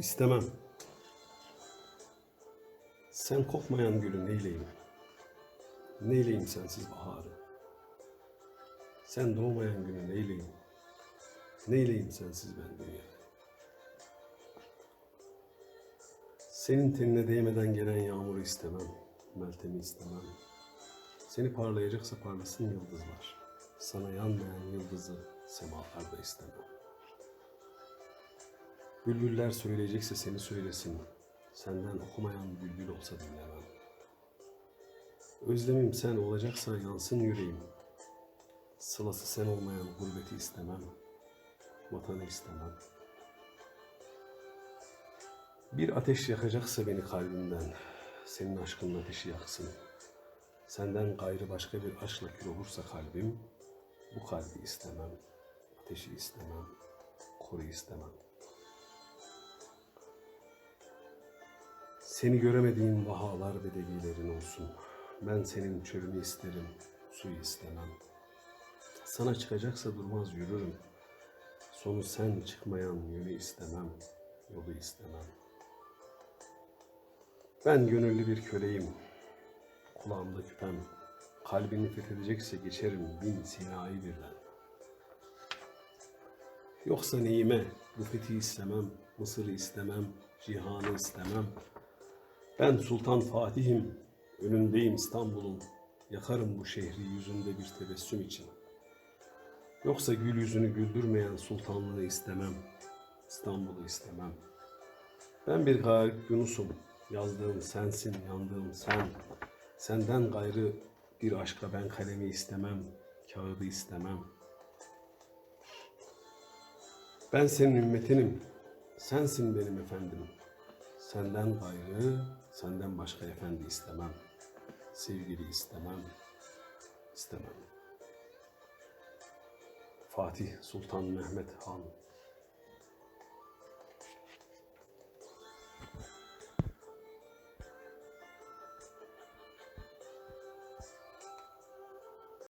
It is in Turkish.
İstemem. Sen kokmayan gülü neyleyim? Neyleyim sensiz baharı? Sen doğmayan günü neyleyim? Neyleyim sensiz ben dünyayı? Senin tenine değmeden gelen yağmuru istemem, meltemi istemem. Seni parlayacaksa parlasın yıldızlar. Sana yanmayan yıldızı semalarda istemem. Bülbüller söyleyecekse seni söylesin. Senden okumayan bülbül olsa dinlemem. Özlemim sen olacaksa yansın yüreğim. Sılası sen olmayan gurbeti istemem. Vatanı istemem. Bir ateş yakacaksa beni kalbimden, senin aşkının ateşi yaksın. Senden gayrı başka bir aşkla kül olursa kalbim, bu kalbi istemem, ateşi istemem, koru istemem. Seni göremediğim vahalar bedevilerin olsun. Ben senin çölünü isterim, suyu istemem. Sana çıkacaksa durmaz yürürüm. Sonu sen çıkmayan yönü istemem, yolu istemem. Ben gönüllü bir köleyim. Kulağımda küpem. Kalbini fethedecekse geçerim bin sinayı birden. Yoksa neyime bu fethi istemem, Mısır'ı istemem, cihanı istemem. Ben Sultan Fatih'im, önündeyim İstanbul'un. Yakarım bu şehri yüzünde bir tebessüm için. Yoksa gül yüzünü güldürmeyen sultanlığı istemem, İstanbul'u istemem. Ben bir garip Yunus'um, yazdığım sensin, yandığım sen. Senden gayrı bir aşka ben kalemi istemem, kağıdı istemem. Ben senin ümmetinim, sensin benim efendim. Senden gayrı, senden başka efendi istemem. Sevgili istemem, istemem. Fatih Sultan Mehmet Han